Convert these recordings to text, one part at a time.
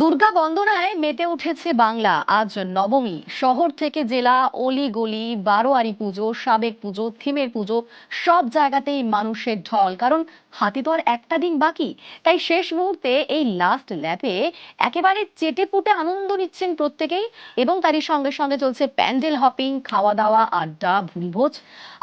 দুর্গা বন্দনায় মেতে উঠেছে বাংলা। আজ নবমী। শহর থেকে জেলা, অলি গলি, বারোয়ারি পুজো, সাবেক পুজো, থিমের পুজো, সব জায়গাতেই মানুষের ঢল। কারণ হাতে তো আর একটা দিন বাকি। তাই শেষ মুহূর্তে এই লাস্ট ল্যাপে একেবারে চেটে পুটে আনন্দ নিচ্ছেন প্রত্যেকেই এবং তারই সঙ্গে সঙ্গে চলছে প্যান্ডেল হপিং খাওয়া দাওয়া আড্ডা ভুরিভোজ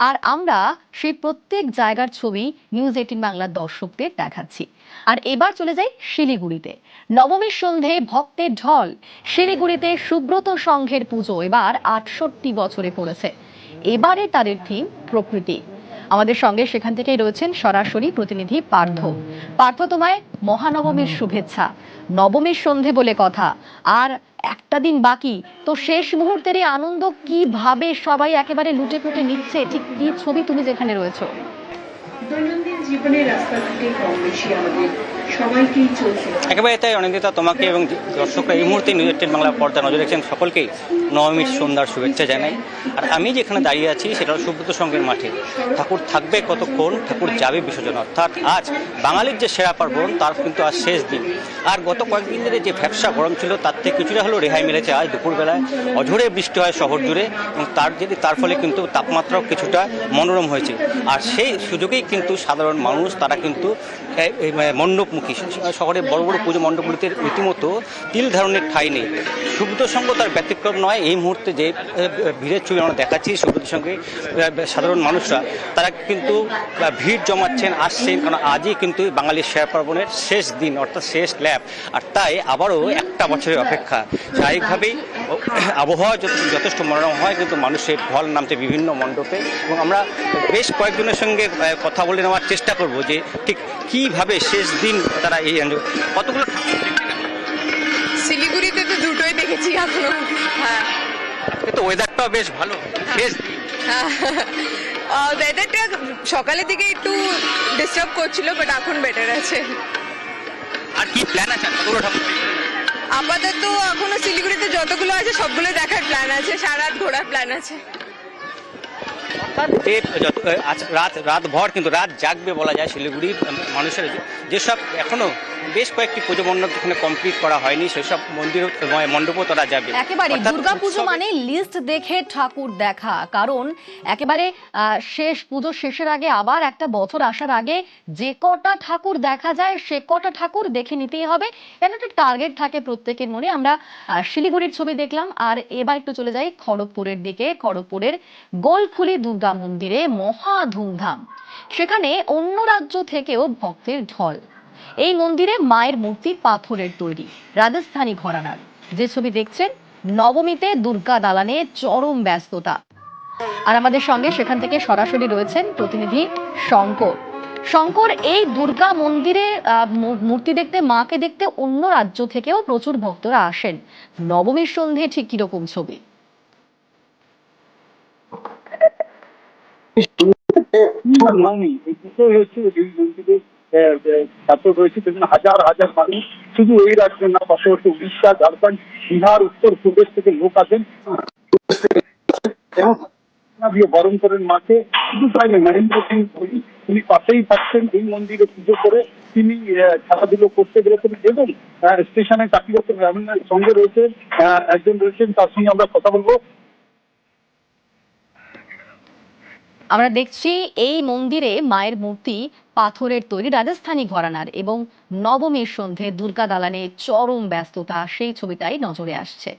আর আমরা সেই প্রত্যেক জায়গার ছবি নিউজ এইটিন বাংলার দর্শকদের দেখাচ্ছি। আর এবার চলে যাই শিলিগুড়িতে। নবমীর সন্ধে ভক্তের ঢল। শিলিগুড়িতে সুব্রত সংঘের পুজো এবার আটষট্টি বছরে পড়েছে। এবারে তাদের থিম প্রকৃতি। আমাদের সঙ্গে সেখান থেকেই রয়েছেন সরাসরি প্রতিনিধি পার্থ। পার্থ, তোমায় মহানবমীর শুভেচ্ছা। নবমীর সন্ধে বলে কথা। আর একটা দিন বাকি। তো শেষ মুহূর্তের এই আনন্দ কীভাবে সবাই একেবারে লুটে পুটে নিচ্ছে? ঠিক কি ছবি তুমি যেখানে রয়েছো? দৈনন্দিন জীবনে রাস্তাঘাটে কম বেশি আমাদের একেবারে তাই, অনিন্দিতা, তোমাকে এবং দর্শকরা এই মুহূর্তে নিউজ এইটিন বাংলা পর্দা নজর রেখেছেন সকলকেই নবমীর সন্ধ্যার শুভেচ্ছা জানাই। আর আমি যেখানে দাঁড়িয়ে আছি সেটা হলো সুব্রত সঙ্গের মাঠে। ঠাকুর থাকবে কতক্ষণ, ঠাকুর যাবে বিসর্জন। অর্থাৎ আজ বাঙালির যে সেরা পার্বণ, তার কিন্তু আজ শেষ দিন। আর গত কয়েকদিন ধরে যে ব্যবসা গরম ছিল, তার থেকে কিছুটা হলেও রেহাই মিলেছে আজ দুপুরবেলায়। অঝোরে বৃষ্টি হয় শহর জুড়ে এবং তার যদি তার ফলে কিন্তু তাপমাত্রাও কিছুটা মনোরম হয়েছে। আর সেই সুযোগেই কিন্তু সাধারণ মানুষ, তারা কিন্তু মণ্ডপমুখী। শহরের বড় বড় পুজো মণ্ডপগুলিতে রীতিমতো তিল ধারণের ঠাঁই নেই। সুব্রত সঙ্গ তার ব্যতিক্রম নয়। এই মুহূর্তে যে ভিড়ের ছবি আমরা দেখাচ্ছি সুব্রত সঙ্গে সাধারণ মানুষরা, তারা কিন্তু ভিড় জমাচ্ছেন, আসছেন, কারণ আজই কিন্তু বাঙালির শেয়ার পার্বণের শেষ দিন, অর্থাৎ শেষ ল্যাব। আর তাই আবারও একটা বছরের অপেক্ষা। স্বাভাবিকভাবেই আবহাওয়া যথেষ্ট মনোরম হয়, কিন্তু মানুষের ঢল নামছে বিভিন্ন মণ্ডপে। এবং আমরা বেশ কয়েকজনের সঙ্গে কথা বলে নেওয়ার চেষ্টা করব যে, ঠিক কীভাবে শেষ দিন তারা এই কতগুলো শিলিগুড়িতে তো দুটোই দেখেছি এখনও। হ্যাঁ। আজকে তো ওয়েদারটাও বেশ ভালো। শেষ ওয়েদারটা সকালের দিকে একটু ডিস্টার্ব করছিল বাট এখন বেটার আছে। আর কি প্ল্যান আছে? কতগুলো ঠাকুর? আপাতত এখনও শিলিগুড়িতে যতগুলো আছে সবগুলো দেখার প্ল্যান আছে। সারা রাত ঘোরার প্ল্যান আছে। আজ রাত রাত ভর কিন্তু রাত জাগবে বলা যায় শিলিগুড়ির মানুষের যেসব এখনও বেশ কয়েকটি পুজো মণ্ডপ যেখানে কমপ্লিট করা হয়নি সেসব মন্দির মণ্ডপও তারা যাবে একেবারে দুর্গাপুজো মানে লিস্ট দেখে ঠাকুর দেখা কারণ একেবারে শেষ পুজো শেষের আগে আবার একটা বছর আসার আগে যে কটা ঠাকুর দেখা যায় সে কটা ঠাকুর দেখে নিতেই হবে। কেন একটা টার্গেট থাকে প্রত্যেকের মনে। আমরা শিলিগুড়ির ছবি দেখলাম আর এবার একটু চলে যাই খড়গপুরের দিকে। খড়গপুরের গোলফুলি দুর্গা মন্দিরে মহা ধুমধাম। সেখানে অন্য রাজ্য থেকেও ভক্তের ঢল। এই মন্দিরে মায়ের মূর্তি পাথরের তৈরি, রাজস্থানী ঘরানার। যে ছবি দেখছেন, নবমীতে দুর্গা দালানে চরম ব্যস্ততা। আর আমাদের সঙ্গে সেখান থেকে সরাসরি রয়েছেন প্রতিনিধি শঙ্কর। শঙ্কর, এই দুর্গা মন্দিরে মূর্তি দেখতে, মাকে দেখতে অন্য রাজ্য থেকেও প্রচুর ভক্তরা আসেন। নবমীর সন্ধে ঠিক কীরকম ছবি? হাজার হাজার মানুষ। শুধু এই রাজ্যে না পাশাপাশি উড়িষ্যা, ঝাড়খণ্ড, বিহার উত্তরপ্রদেশ থেকে লোক বরণ করেন শুধু তাই নরেন্দ্র সিং ধোনি তিনি পাশেই থাকছেন। এই মন্দিরে পুজো করে তিনি খেলাধুলো করতে পেরেছেন এবং স্টেশনে চাকরি করতে সঙ্গে রয়েছে একজন রয়েছেন, তার সঙ্গে আমরা কথা বলব। আমরা দেখছি এই মন্দিরে মায়ের মূর্তি পাথরের তৈরি, রাজস্থানী ঘরানার এবং নবমীর সন্ধে দুর্গা দালানে চরম ব্যস্ততা, সেই ছবিটাই নজরে আসছে।